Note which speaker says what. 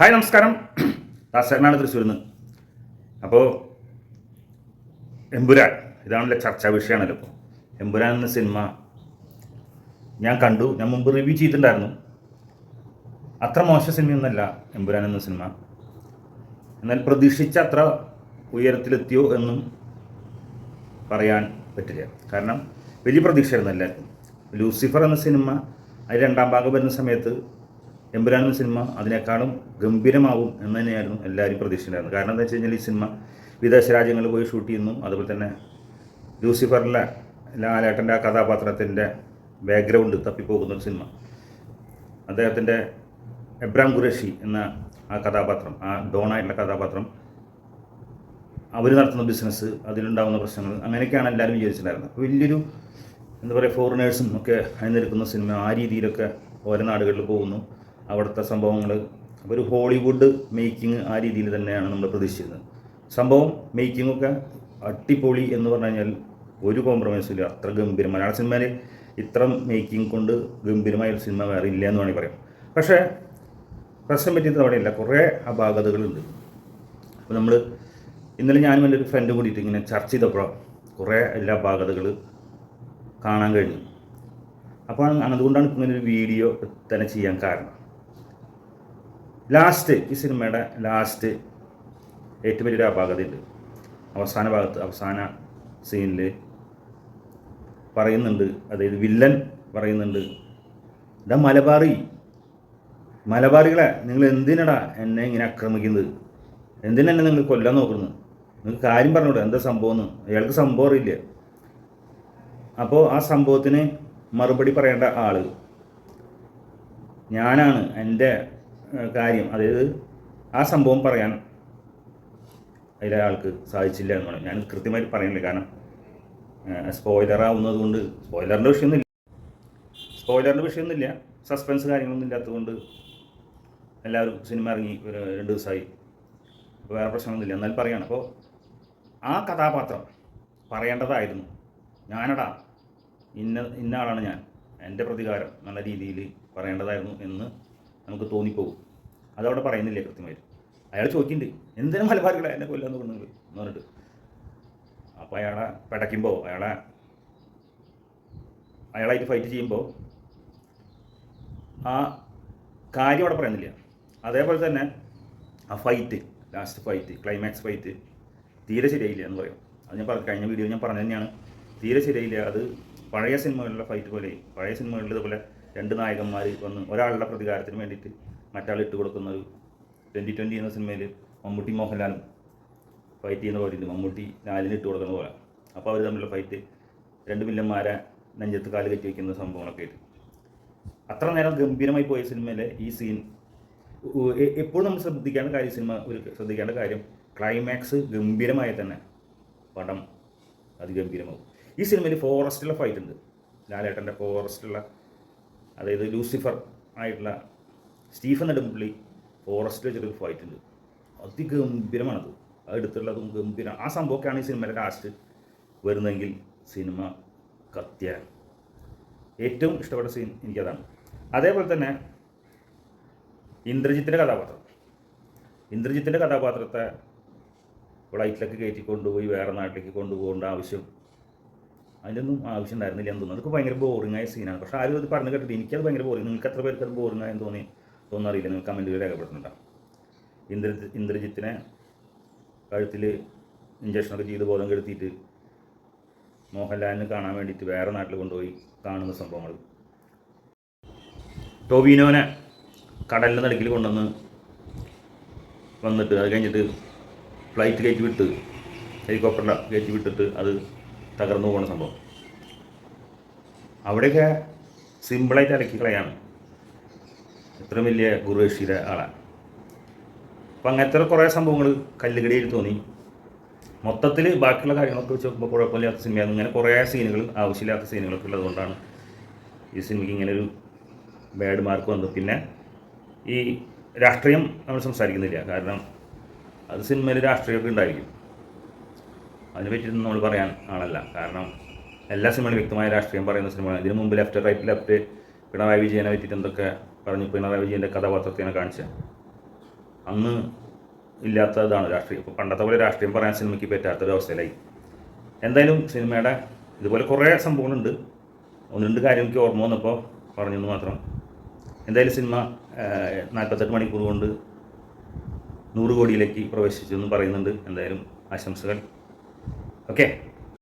Speaker 1: Hi നമസ്കാരം. ദാസേനാണ് തൃശ്ശൂരിൽ നിന്ന് അപ്പോൾ എമ്പുരാൻ ഇതാണല്ലോ ചർച്ചാ വിഷയമാണല്ലോ ഇപ്പോൾ എമ്പുരാൻ എന്ന സിനിമ ഞാൻ കണ്ടു ഞാൻ മുമ്പ് റിവ്യൂ ചെയ്തിട്ടുണ്ടായിരുന്നു. അത്ര മോശം സിനിമയൊന്നുമല്ല എമ്പുരാൻ എന്ന സിനിമ. എന്നാൽ പ്രതീക്ഷിച്ച അത്ര ഉയരത്തിലെത്തിയോ എന്നും പറയാൻ പറ്റില്ല. കാരണം വലിയ പ്രതീക്ഷയായിരുന്നു എല്ലാവർക്കും. ലൂസിഫർ എന്ന സിനിമ അതിൽ രണ്ടാം ഭാഗം വരുന്ന സമയത്ത് എമ്പുരാൻ എന്ന സിനിമ അതിനേക്കാളും ഗംഭീരമാവും എന്ന് തന്നെയായിരുന്നു എല്ലാവരും പ്രതീക്ഷിച്ചിട്ടുണ്ടായിരുന്നത്. കാരണം എന്താ വെച്ച് കഴിഞ്ഞാൽ ഈ സിനിമ വിദേശ രാജ്യങ്ങളിൽ പോയി ഷൂട്ട് ചെയ്യുന്നു. അതുപോലെ തന്നെ ലൂസിഫറിലെ ലാലേട്ടന്റെ ആ കഥാപാത്രത്തിന്റെ ബാക്ക്ഗ്രൗണ്ട് തപ്പിപ്പോകുന്ന ഒരു സിനിമ. അദ്ദേഹത്തിന്റെ എബ്രാം ഖുറേഷി എന്ന ആ കഥാപാത്രം ആ ഡോണായിട്ടുള്ള കഥാപാത്രം അവർ നടത്തുന്ന ബിസിനസ് അതിലുണ്ടാകുന്ന പ്രശ്നങ്ങൾ അങ്ങനെയൊക്കെയാണ് എല്ലാവരും വിചാരിച്ചിട്ടുണ്ടായിരുന്നത്. അപ്പോൾ വലിയൊരു എന്താ പറയുക ഫോറിനേഴ്സും ഒക്കെ അണിനിരക്കുന്ന സിനിമ ആ രീതിയിലൊക്കെ ഓരോ നാടുകളിൽ പോകുന്നു. അവിടുത്തെ സംഭവങ്ങൾ അപ്പോൾ ഒരു ഹോളിവുഡ് മേക്കിംഗ് ആ രീതിയിൽ തന്നെയാണ് നമ്മൾ പ്രതീക്ഷിച്ചിരുന്നത്. സംഭവം മേക്കിങ്ങൊക്കെ അട്ടിപ്പൊളി എന്ന് പറഞ്ഞു കഴിഞ്ഞാൽ ഒരു കോംപ്രമൈസും ഇല്ല. അത്ര ഗംഭീരം. മലയാള സിനിമയിൽ ഇത്ര മേക്കിംഗ് കൊണ്ട് ഗംഭീരമായ ഒരു സിനിമ വേറെ ഇല്ല എന്ന് വേണമെങ്കിൽ പറയാം. പക്ഷേ പ്രശ്നം പറ്റിയത് അവിടെയില്ല കുറേ അപാകതകളുണ്ട്. അപ്പോൾ നമ്മൾ ഇന്നലെ ഞാനും എന്റെ ഒരു ഫ്രണ്ട് കൂടിയിട്ട് ഇങ്ങനെ ചർച്ച ചെയ്തപ്പോൾ കുറേ എല്ലാ അപാകതകൾ കാണാൻ കഴിഞ്ഞു. അപ്പോൾ അതുകൊണ്ടാണ് ഇങ്ങനെ ഒരു വീഡിയോ തന്നെ ചെയ്യാൻ കാരണം. ലാസ്റ്റ് ഈ സിനിമയുടെ ലാസ്റ്റ് ഏറ്റവും വലിയൊരു അപാകതയുണ്ട് അവസാന ഭാഗത്ത് അവസാന സീനിൽ പറയുന്നുണ്ട് അതായത് വില്ലൻ പറയുന്നുണ്ട് ഇതാ മലബാറി മലബാറികളെ നിങ്ങൾ എന്തിനടാ എന്നെ ഇങ്ങനെ ആക്രമിക്കുന്നത്? എന്തിനെന്നെ നിങ്ങൾ കൊല്ലാൻ നോക്കുന്നത് നിങ്ങൾക്ക് കാര്യം പറഞ്ഞൂടെ എന്താ സംഭവം എന്ന് അയാൾക്ക് സംഭവം അറിയില്ല? അപ്പോൾ ആ സംഭവത്തിന് മറുപടി പറയേണ്ട ആൾ ഞാനാണ് എന്റെ കാര്യം അതായത് ആ സംഭവം പറയാൻ അതിലെ ആൾക്ക് സാധിച്ചില്ല എന്ന് ഞാൻ കൃത്യമായിട്ട് പറയുന്നില്ല. കാരണം സ്പോയിലർ കൊണ്ട് സ്പോയിലറിന്റെ വിഷയമൊന്നുമില്ല. സ്പോയിലറിന്റെ വിഷയമൊന്നുമില്ല. സസ്പെൻസ് കാര്യങ്ങളൊന്നും ഇല്ലാത്തതുകൊണ്ട് എല്ലാവരും സിനിമ ഇറങ്ങി ഒരു രണ്ട് ദിവസമായി. അപ്പോൾ വേറെ പ്രശ്നമൊന്നുമില്ല. എന്നാൽ പറയാണ്. അപ്പോൾ ആ കഥാപാത്രം പറയേണ്ടതായിരുന്നു. ഞാനടാ ഇന്ന ഇന്ന ആളാണ് ഞാൻ. എന്റെ പ്രതികാരം നല്ല രീതിയിൽ പറയേണ്ടതായിരുന്നു എന്ന് നമുക്ക് തോന്നിപ്പോകും. അതവിടെ പറയുന്നില്ലേ കൃത്യമായിട്ട്? അയാൾ ചോദിക്കുന്നുണ്ട് എന്തിനും മലബാറുകളെ എന്നെ കൊല്ലാന്ന് കൊണ്ടുങ്ങൾ എന്ന് പറഞ്ഞിട്ട്. അപ്പോൾ അയാളെ പിടയ്ക്കുമ്പോൾ അയാളെ അയാളായിട്ട് ഫൈറ്റ് ചെയ്യുമ്പോൾ ആ കാര്യം അവിടെ പറയുന്നില്ല. അതേപോലെ തന്നെ ആ fight last fight climax fight തീരെ ശരിയായില്ല എന്ന് പറയും. അത് ഞാൻ പറഞ്ഞു കഴിഞ്ഞ വീഡിയോ ഞാൻ പറഞ്ഞു തന്നെയാണ്. തീരെ ശരിയായില്ല. അത് പഴയ സിനിമകളിലെ ഫൈറ്റ് പോലെ പഴയ സിനിമകളിൽ ഇതുപോലെ രണ്ട് നായകന്മാർ വന്ന് ഒരാളുടെ പ്രതികാരത്തിന് വേണ്ടിയിട്ട് മറ്റാൾ ഇട്ട് കൊടുക്കുന്ന ഒരു ട്വന്റി ട്വന്റി എന്ന സിനിമയിൽ മമ്മൂട്ടി മോഹൻലാലും ഫൈറ്റ് ചെയ്യുന്ന പോലെ മമ്മൂട്ടി ലാലിന് ഇട്ട് കൊടുക്കുന്ന പോലെ. അപ്പോൾ അവർ തമ്മിലുള്ള ഫൈറ്റ് രണ്ട് വില്ലന്മാരെ നെഞ്ചത്ത് കാൽ കെട്ടി വയ്ക്കുന്ന സംഭവങ്ങളൊക്കെ ആയിട്ട്. അത്ര നേരം ഗംഭീരമായി പോയ സിനിമയിലെ ഈ സീൻ എപ്പോഴും നമ്മൾ ശ്രദ്ധിക്കേണ്ട കാര്യം സിനിമ ഒരു ശ്രദ്ധിക്കേണ്ട കാര്യം ക്ലൈമാക്സ് ഗംഭീരമായി തന്നെ പടം അതിഗംഭീരമാകും. ഈ സിനിമയിൽ ഫോറസ്റ്റിലെ ഫൈറ്റ് ഉണ്ട്. ലാലേട്ടന്റെ ഫോറസ്റ്റിലുള്ള അതായത് ലൂസിഫർ ആയിട്ടുള്ള സ്റ്റീഫൻ നെടുമ്പുള്ളി ഫോറസ്റ്റ് വെച്ചിട്ടൊരു ഫൈറ്റ് ഉണ്ട്. അതിഗംഭീരമാണത്. അത് എടുത്തിട്ടുള്ളതും ഗംഭീരം. ആ സംഭവമൊക്കെയാണ് ഈ സിനിമയുടെ ലാസ്റ്റ് വരുന്നതെങ്കിൽ സിനിമ കത്തിയാണ് ഏറ്റവും ഇഷ്ടപ്പെട്ട സീൻ എനിക്കതാണ്. അതേപോലെ തന്നെ ഇന്ദ്രജിത്തിന്റെ കഥാപാത്രം. ഇന്ദ്രജിത്തിന്റെ കഥാപാത്രത്തെ ഫ്ലൈറ്റിലൊക്കെ കയറ്റി കൊണ്ടുപോയി വേറെ നാട്ടിലേക്ക് കൊണ്ടുപോകേണ്ട ആവശ്യം അതിന്റെയൊന്നും ആവശ്യം ഉണ്ടായിരുന്നില്ല എന്ന് തോന്നുന്നു. അതൊക്കെ ഭയങ്കര ബോറിംഗ് ആയ സീനാണ് പക്ഷേ ആരും അത് പറഞ്ഞു കേട്ടിട്ട് എനിക്കത് ഭയങ്കര ബോറിംഗ് നിങ്ങൾക്ക് എത്ര പേർക്ക് അത് ബോറിംഗ് ആയെന്ന് തോന്നി തോന്നറിയില്ല നിങ്ങൾ കമന്റിൽ രേഖപ്പെടുത്തുന്നുണ്ടാവും ഇന്ദ്ര ഇന്ദ്രജിത്തിനെ കഴുത്തിൽ ഇഞ്ചക്ഷനൊക്കെ ചെയ്ത് ബോധം കെടുത്തിയിട്ട് മോഹൻലാലിനെ കാണാൻ വേണ്ടിയിട്ട് വേറെ നാട്ടിൽ കൊണ്ടുപോയി കാണുന്ന സംഭവങ്ങൾ ടോബിനോനെ കടലിന്റെ നടുക്കിൽ കൊണ്ടുവന്ന് വന്നിട്ട് അത് കഴിഞ്ഞിട്ട് ഫ്ലൈറ്റ് കയറ്റി വിട്ട് ഹെലികോപ്റ്ററിന്റെ കയറ്റി വിട്ടിട്ട് അത് തകർന്നു പോകുന്ന സംഭവം. അവിടെയൊക്കെ സിമ്പിളായിട്ട് അലക്കി കളയാണ്. ഇത്രയും വലിയ ഗുരുവേഷിയുടെ ആളാണ് അപ്പം അങ്ങനത്തെ കുറേ സംഭവങ്ങൾ കല്ലുകടിയിൽ തോന്നി. മൊത്തത്തിൽ ബാക്കിയുള്ള കാര്യങ്ങളൊക്കെ വെച്ച് നോക്കുമ്പോൾ കുഴപ്പമില്ലാത്ത സിനിമയാണ് ഇങ്ങനെ കുറേ സീനുകൾ ആവശ്യമില്ലാത്ത സീനുകളൊക്കെ ഉള്ളതുകൊണ്ടാണ് ഈ സിനിമയ്ക്ക് ഇങ്ങനെ ഒരു ബാഡ് മാർക്ക് വന്നത്. പിന്നെ ഈ രാഷ്ട്രീയം നമ്മൾ സംസാരിക്കുന്നില്ല. കാരണം അത് സിനിമയിൽ രാഷ്ട്രീയമൊക്കെ ഉണ്ടായിരിക്കും. അതിനെ പറ്റിയൊന്നും നമ്മൾ പറയാൻ ആളല്ല. കാരണം എല്ലാ സിനിമകളും വ്യക്തമായ രാഷ്ട്രീയം പറയുന്ന സിനിമയാണ് ഇതിനു മുമ്പ് ലെഫ്റ്റ് റൈറ്റ് ലെഫ്റ്റ് പിണറായി വിജയനെ പറ്റിയിട്ട് എന്തൊക്കെ പറഞ്ഞു പിണറായി വിജയന്റെ കഥാപാത്രത്തിനെ കാണിച്ച അന്ന് ഇല്ലാത്തതാണ് രാഷ്ട്രീയം. ഇപ്പോൾ പണ്ടത്തെ പോലെ രാഷ്ട്രീയം പറയാൻ സിനിമയ്ക്ക് പറ്റാത്തൊരു അവസ്ഥയിലായി. എന്തായാലും സിനിമയുടെ ഇതുപോലെ കുറേ സംഭവങ്ങളുണ്ട്. ഒന്ന് രണ്ട് കാര്യം എനിക്ക് ഓർമ്മ വന്നപ്പോൾ പറഞ്ഞെന്ന് മാത്രം. എന്തായാലും സിനിമ നാൽപ്പത്തെട്ട് മണിക്കൂർ കൊണ്ട് നൂറ് കോടിയിലേക്ക് പ്രവേശിച്ചു എന്ന് പറയുന്നുണ്ട്. എന്തായാലും ആശംസകൾ. Oke. Okay.